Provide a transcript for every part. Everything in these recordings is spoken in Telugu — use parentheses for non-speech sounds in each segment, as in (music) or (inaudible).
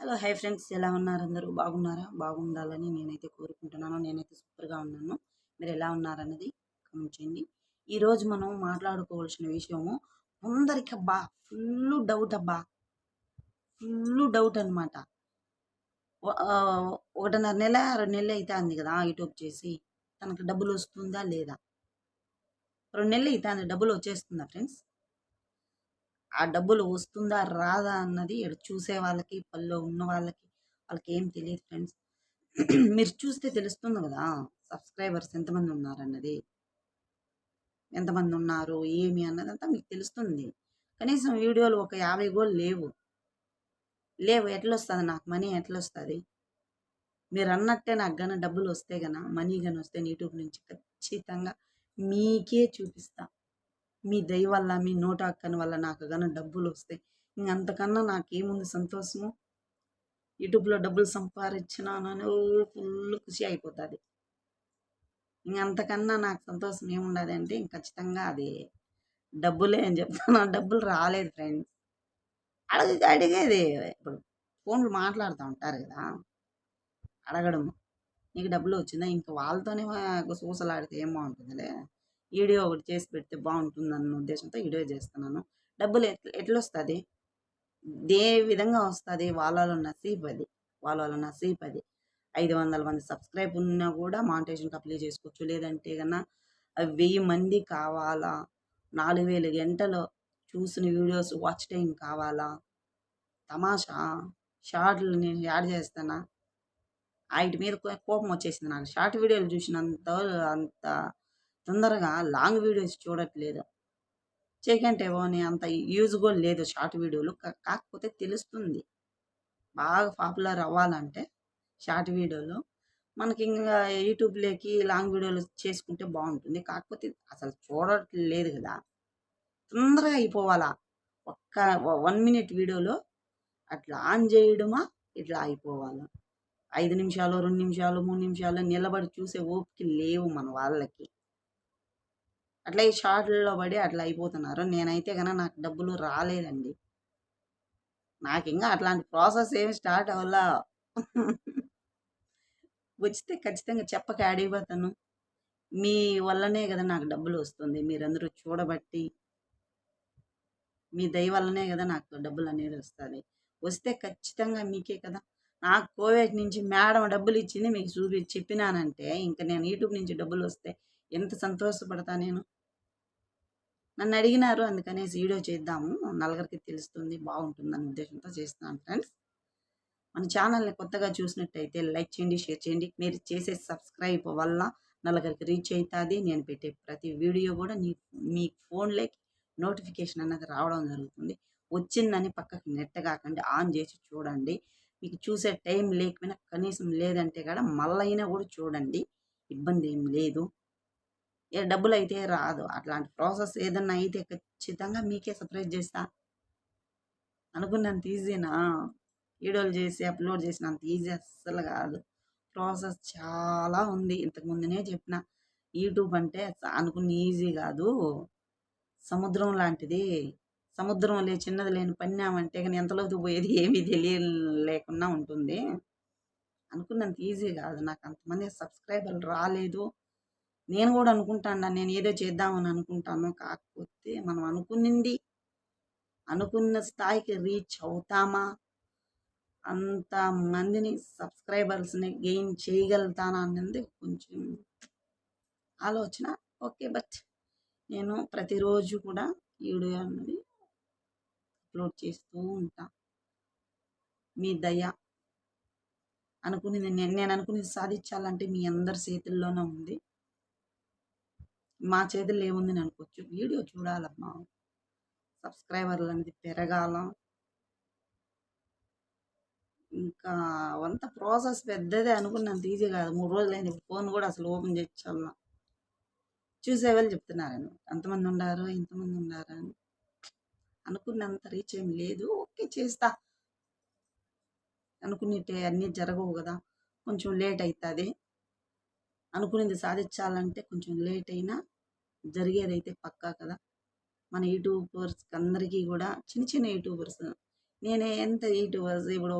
Hello hi friends. ఎలా ఉన్నారు? అందరూ బాగున్నారా? బాగుండాలని నేనైతే కోరుకుంటున్నాను. నేనైతే సూపర్గా ఉన్నాను. మీరు ఎలా ఉన్నారన్నది కమెంట్ చేయండి. ఈరోజు మనం మాట్లాడుకోవాల్సిన విషయము అందరికి అబ్బా ఫుల్ డౌట్ అబ్బా. ఫుల్ డౌట్ అనమాట ఒకటిన్నర నెల రెండు నెలలు అయితే అంది కదా యూట్యూబ్ చేసి. తనకు డబ్బులు వస్తుందా లేదా? రెండు నెలలు అయితే అంది. డబ్బులు వచ్చేస్తుందా ఫ్రెండ్స్? ఆ డబ్బులు వస్తుందా రాదా అన్నది చూసే వాళ్ళకి పనిలో ఉన్న వాళ్ళకి వాళ్ళకి ఏం తెలియదు ఫ్రెండ్స్. (clears throat) మీరు చూస్తే తెలుస్తుంది కదా సబ్స్క్రైబర్స్ ఎంతమంది ఉన్నారన్నది. ఎంతమంది ఉన్నారు ఏమి అన్నదంతా మీకు తెలుస్తుంది. కనీసం వీడియోలు ఒక యాభై గోలు లేవు. లేవు ఎట్లొస్తుంది నాకు మనీ ఎట్లొస్తుంది? మీరు అన్నట్టే నాకు గన డబ్బులు వస్తే గన మనీ గన వస్తే యూట్యూబ్ నుంచి ఖచ్చితంగా మీకే చూపిస్తా. మీ దయ వల్ల మీ నోట అక్కని వల్ల నాకు కానీ డబ్బులు వస్తాయి. ఇంకంతకన్నా నాకేముంది సంతోషము? యూట్యూబ్లో డబ్బులు సంపాదించినానని ఫుల్ ఖుషి అయిపోతుంది. ఇంక అంతకన్నా నాకు సంతోషం ఏముండదు అంటే ఇంక ఖచ్చితంగా అది డబ్బులే అని చెప్తాను. డబ్బులు రాలేదు ఫ్రెండ్స్ అడగ అడిగేది ఇప్పుడు ఫోన్లు మాట్లాడుతూ ఉంటారు కదా. అడగడం నీకు డబ్బులు వచ్చిందా? ఇంకా వాళ్ళతోనే సూసలాడితే ఏం బాగుంటుందిలే? వీడియో ఒకటి చేసి పెడితే బాగుంటుంది అన్న ఉద్దేశంతో వీడియో చేస్తున్నాను. డబ్బులు ఎట్లా వస్తుంది ఏ విధంగా వస్తుంది? వాళ్ళలో నసీబ్ అది. వాళ్ళలో నసీబ్ అది. ఐదు వందల మంది సబ్స్క్రైబ్ ఉన్నా కూడా మానిటేషన్కి అప్లై చేసుకోవచ్చు. లేదంటే కన్నా వెయ్యి మంది కావాలా? నాలుగు వేల గంటలు చూసిన వీడియోస్ వాచ్ టైం కావాలా? తమాషా? షార్ట్లు నేను యాడ్ చేస్తానా? వాటి మీద కోపం వచ్చేసింది నాకు. షార్ట్ వీడియోలు చూసినంత అంత తొందరగా లాంగ్ వీడియోస్ చూడట్లేదు. చేయకంటే అని అంత యూజ్ కూడా లేదు షార్ట్ వీడియోలు. కాకపోతే తెలుస్తుంది. బాగా పాపులర్ అవ్వాలంటే షార్ట్ వీడియోలు. మనకి ఇంకా యూట్యూబ్లోకి లాంగ్ వీడియోలు చేసుకుంటే బాగుంటుంది. కాకపోతే అసలు చూడట్లేదు కదా. తొందరగా అయిపోవాలా. ఒక్క వన్ మినిట్ వీడియోలో అట్లా ఆన్ చేయడమా? ఇట్లా అయిపోవాలా. ఐదు నిమిషాలు రెండు నిమిషాలు మూడు నిమిషాలు నిలబడి చూసే ఓపిక లేవు మన వాళ్ళకి. అట్లా ఈ షార్ట్లలో పడి అట్లా అయిపోతున్నారు. నేనైతే కనుక నాకు డబ్బులు రాలేదండి. నాకు ఇంకా అట్లాంటి ప్రాసెస్ ఏమి స్టార్ట్ అవ్వాల. వచ్చితే ఖచ్చితంగా చెప్పక అడిగిపోతాను మీ వల్లనే కదా నాకు డబ్బులు వస్తుంది. మీరందరూ చూడబట్టి మీ దయ వల్లనే కదా నాకు డబ్బులు అనేది వస్తుంది. వస్తే ఖచ్చితంగా మీకే కదా. నాకు కోవిడ్ నుంచి మేడం డబ్బులు ఇచ్చింది మీకు చూపి చెప్పినానంటే ఇంకా నేను యూట్యూబ్ నుంచి డబ్బులు వస్తే ఎంత సంతోషపడతా నేను. నన్ను అడిగినారు అందుకనేసి వీడియో చేద్దాము. నలుగురికి తెలుస్తుంది బాగుంటుందని ఉద్దేశంతో చేస్తున్నాను ఫ్రెండ్స్ మన ఛానల్ని కొత్తగా చూసినట్టయితే లైక్ చేయండి షేర్ చేయండి. మీరు చేసే సబ్స్క్రైబ్ వల్ల నలుగురికి రీచ్ అవుతుంది నేను పెట్టే ప్రతి వీడియో కూడా నీ మీ ఫోన్లోకి నోటిఫికేషన్ అన్నది రావడం జరుగుతుంది. వచ్చిందని పక్కకి నెట్ కాకండి ఆన్ చేసి చూడండి. మీకు చూసే టైం లేకపోయినా కనీసం లేదంటే కూడా మళ్ళైనా కూడా చూడండి. ఇబ్బంది ఏం లేదు. డబ్బులు అయితే రాదు. అట్లాంటి ప్రాసెస్ ఏదన్నా అయితే ఖచ్చితంగా మీకే సర్ప్రైజ్ చేస్తా. అనుకున్నంత ఈజీనా? వీడియోలు చేసి అప్లోడ్ చేసినంత ఈజీ అస్సలు కాదు. ప్రాసెస్ చాలా ఉంది. ఇంతకు ముందునే చెప్పిన. యూట్యూబ్ అంటే అనుకున్న ఈజీ కాదు. సముద్రం లాంటిది. సముద్రం లే చిన్నది లేని పన్నామంటే కానీ ఎంతలోతు పోయేది ఏమీ తెలియలేకుండా ఉంటుంది. అనుకున్నంత ఈజీ కాదు. నాకు అంతమంది సబ్స్క్రైబర్లు రాలేదు. నేను కూడా అనుకుంటాను నేను ఏదో చేద్దామని అనుకుంటాను. కాకపోతే మనం అనుకునింది అనుకున్న స్థాయికి రీచ్ అవుతామా? అంత మందిని సబ్స్క్రైబర్స్ని గెయిన్ చేయగలుగుతానా అన్నది కొంచెం ఆలోచన. ఓకే బట్ నేను ప్రతిరోజు కూడా వీడియో అన్నది అప్లోడ్ చేస్తూ ఉంటా. మీ దయ. అనుకునేది నేను నేను అనుకునేది సాధించాలంటే మీ అందరి చేతుల్లోనే ఉంది. మా చేతుల్లో ఏముందని అనుకోవచ్చు. వీడియో చూడాలమ్మా. సబ్స్క్రైబర్లు అనేది పెరగాల. ఇంకా అంత ప్రాసెస్ పెద్దదే అనుకున్నంత ఈజీ కాదు. మూడు రోజులైంది ఫోన్ కూడా అసలు ఓపెన్ చేయించాల. చూసేవాళ్ళు చెప్తున్నారని అంతమంది ఉండారు? ఇంతమంది ఉన్నారు అని. అనుకున్నంత రీచ్ ఏం లేదు. ఓకే చేస్తా. అనుకునేటే అన్నీ జరగవు కదా. కొంచెం లేట్ అవుతుంది అనుకునేది సాధించాలంటే కొంచెం లేట్ అయినా జరిగేదైతే పక్కా కదా మన యూట్యూబర్స్ అందరికీ కూడా చిన్న చిన్న యూట్యూబర్స్ నేనే ఎంత యూట్యూబర్స్ ఇప్పుడు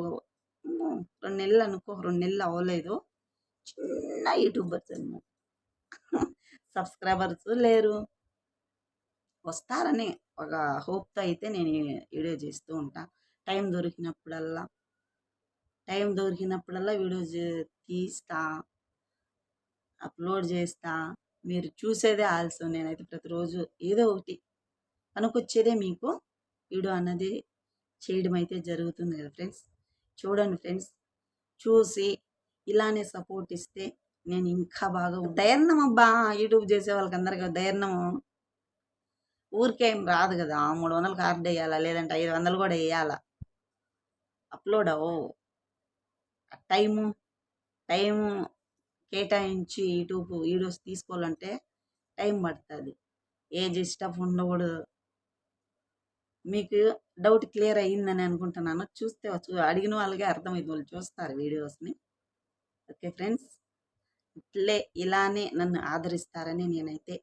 రెండు నెలలు అనుకో రెండు నెలలు అవ్వలేదు. చిన్న యూట్యూబర్స్ అనమాట. సబ్స్క్రైబర్స్ లేరు. వస్తారని ఒక హోప్‌తో అయితే నేను వీడియో చేస్తూ ఉంటా. టైం దొరికినప్పుడల్లా టైం దొరికినప్పుడల్లా వీడియో తీస్తా. అప్‌లోడ్ చేస్తా. మీరు చూసేదే ఆల్సో నేనైతే ప్రతిరోజు ఏదో ఒకటి పనికొచ్చేదే మీకు వీడియో అన్నది చేయడం అయితే జరుగుతుంది కదా ఫ్రెండ్స్. చూడండి ఫ్రెండ్స్. చూసి ఇలానే సపోర్ట్ ఇస్తే నేను ఇంకా బాగా ధైర్యం అబ్బా! యూట్యూబ్ చేసే వాళ్ళకి అందరికీ ఊరికే ఊరికేం రాదు కదా! మూడు వందలు కార్డు వేయాలా లేదంటే 500 కూడా వేయాలా అప్‌లోడ్ అవ్వవు. టైము, టైము కేటాయించి యూట్యూబ్ వీడియోస్ తీసుకోవాలంటే టైం పడుతుంది ఏజ్ స్టఫ్ ఉండకూడదు. మీకు డౌట్ క్లియర్ అయిందని అనుకుంటున్నాను. చూస్తే అడిగిన వాళ్ళకే అర్థమైంది. వాళ్ళు చూస్తారు వీడియోస్‌ని. Okay friends. ఇట్లే ఇలానే నన్ను ఆదరిస్తారని నేనైతే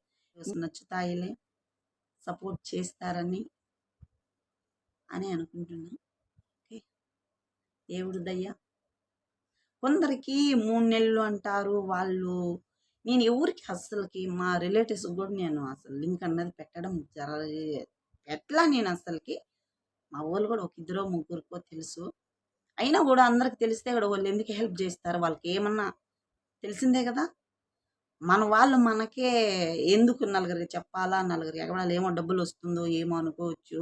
నచ్చుతాయిలే. సపోర్ట్ చేస్తారని అని అనుకుంటున్నాను ఓకే. దేవుడు దయ్యా కొందరికి మూడు నెలలు అంటారు. వాళ్ళు నేను ఎవరికి అస్సలకి మా రిలేటివ్స్ కూడా నేను అసలు లింక్ అన్నది పెట్టడం జర ఎట్లా నేను అసలుకి మా వాళ్ళు కూడా ఒక ఇద్దరో, ముగ్గురికో తెలుసు. అయినా కూడా అందరికి తెలిస్తే కూడా వాళ్ళు ఎందుకు హెల్ప్ చేస్తారు? వాళ్ళకి ఏమన్నా తెలిసిందే కదా! మన వాళ్ళు మనకే ఎందుకు నలుగురికి చెప్పాలా? నలుగురికి ఎగబడాలి. ఏమో డబ్బులు వస్తుందో ఏమో అనుకోవచ్చు.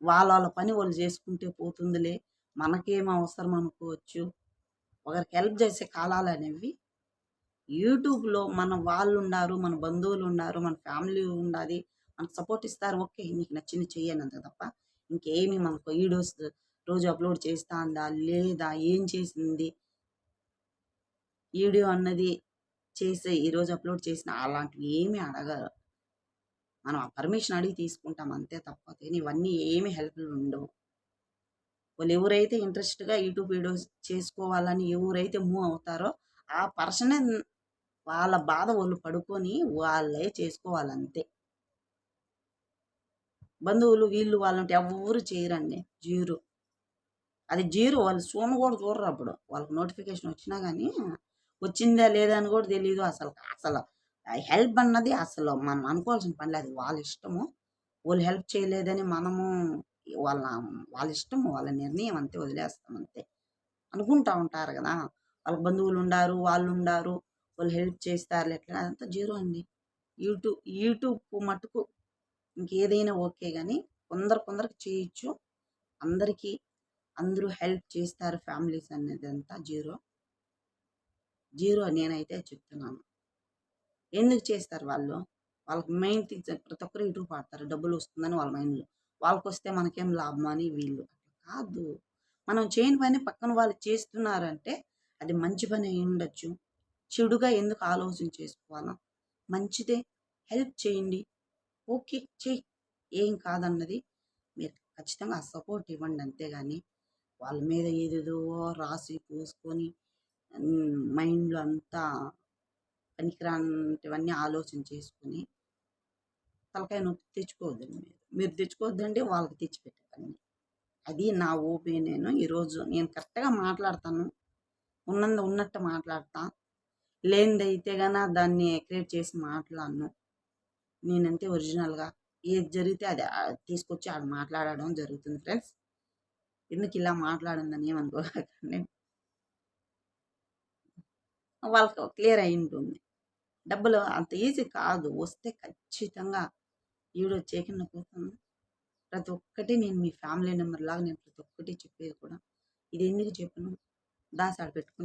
వాళ్ళ వాళ్ళ పని వాళ్ళు చేసుకుంటే పోతుందిలే. మనకేం అవసరం అనుకోవచ్చు. ఒకరికి హెల్ప్ చేసే కాలాలనేవి యూట్యూబ్‌లో మన వాళ్ళుండారు. మన బంధువులు ఉన్నారు మన ఫ్యామిలీ ఉన్నది మనకు సపోర్ట్ ఇస్తారు. ఓకే. నీకు నచ్చింది చెయ్యను అంత తప్ప ఇంకేమి మనకు వీడియోస్ రోజు అప్‌లోడ్ చేస్తాందా? లేదా? ఏం చేసింది? వీడియో అన్నది చేసే ఈరోజు అప్‌లోడ్ చేసిన అలాంటివి ఏమి అడగరు. మనం ఆ పర్మిషన్ అడిగి తీసుకుంటాం అంతే తప్ప ఇవన్నీ ఏమి హెల్ప్‌లు ఉండవు. వాళ్ళు ఎవరైతే ఇంట్రెస్ట్‌గా యూట్యూబ్ వీడియోస్ చేసుకోవాలని ఎవరైతే మూవ్ అవుతారో ఆ పర్సనే వాళ్ళ బాధ వాళ్ళు పడుకొని వాళ్ళే చేసుకోవాలంతే. బంధువులు వీళ్ళు వాళ్ళంటే ఎవ్వరు చేయరండి. జీరో. అది జీరో. వాళ్ళు సోమ కూడా చూడరు అప్పుడు. వాళ్ళకి నోటిఫికేషన్ వచ్చినా కానీ వచ్చిందా లేదా అని కూడా తెలియదు అసలు. అసలు హెల్ప్ అన్నది అసలు మనం అనుకోవాల్సిన పని లేదు. వాళ్ళ ఇష్టము. వాళ్ళు హెల్ప్ చేయలేదని మనము వాళ్ళ వాళ్ళ ఇష్టం వాళ్ళ నిర్ణయం అంతే వదిలేస్తాం అంతే. అనుకుంటా ఉంటారు కదా! వాళ్ళ బంధువులుండారు. వాళ్ళుండారు. వాళ్ళు హెల్ప్ చేస్తారు ఎట్లా అదంతా జీరో అండి. యూట్యూబ్ యూట్యూబ్ మటుకు ఇంకేదైనా ఓకే కానీ కొందరు కొందరికి చేయొచ్చు. అందరికీ అందరూ హెల్ప్ చేస్తారు ఫ్యామిలీస్ అనేది అంతా జీరో. జీరో నేనైతే చెప్తున్నాను. ఎందుకు చేస్తారు వాళ్ళు? వాళ్ళకి మెయిన్ థింగ్స్ ప్రతి ఒక్కరు యూట్యూబ్ పాడతారు డబ్బులు వస్తుందని వాళ్ళ మైండ్‌లో. వాళ్ళకొస్తే మనకేం లాభం అని వీళ్ళు. కాదు. మనం చేయని పని పక్కన వాళ్ళు చేస్తున్నారంటే అది మంచి పని అయ్యుండొచ్చు. చెడుగా ఎందుకు ఆలోచన చేసుకోవాలా? మంచిదే. హెల్ప్ చేయండి. ఓకే. చేయి ఏం కాదన్నది. మీరు ఖచ్చితంగా ఆ సపోర్ట్ ఇవ్వండి అంతేగాని వాళ్ళ మీద ఏదేదో రాసి పూసుకొని మైండ్‌లో అంతా పనికిరానివన్నీ ఆలోచన చేసుకొని తలకాయ నొప్పి తెచ్చుకోవద్దండి మీరు. మీరు తెచ్చుకోవద్దండి వాళ్ళకి తెచ్చిపెట్టకండి. అది నా ఒపీనియన్. ఈరోజు నేను కరెక్ట్‌గా మాట్లాడతాను. ఉన్నంత ఉన్నట్టు మాట్లాడతా. లేనిదైతే గాన దాన్ని క్రియేట్ చేసి మాట్లాడను. నేనంతే ఒరిజినల్‌గా ఏది జరిగితే అది తీసుకొచ్చి ఆడ మాట్లాడడం జరుగుతుంది ఫ్రెండ్స్. ఎందుకు ఇలా మాట్లాడిందని ఏమనుకోకండి. వాళ్ళకి క్లియర్ అయి ఉంటుంది డబ్బులు అంత ఈజీ కాదు. వస్తే ఖచ్చితంగా వీడియో చేయకుండా పోతాను. ప్రతి ఒక్కటి నేను మీ ఫ్యామిలీ మెంబర్‌లాగా నేను ప్రతి ఒక్కటి చెప్పేది కూడా. ఇది ఎందుకు చెప్పను? దాసాడు ఆడ పెట్టుకొని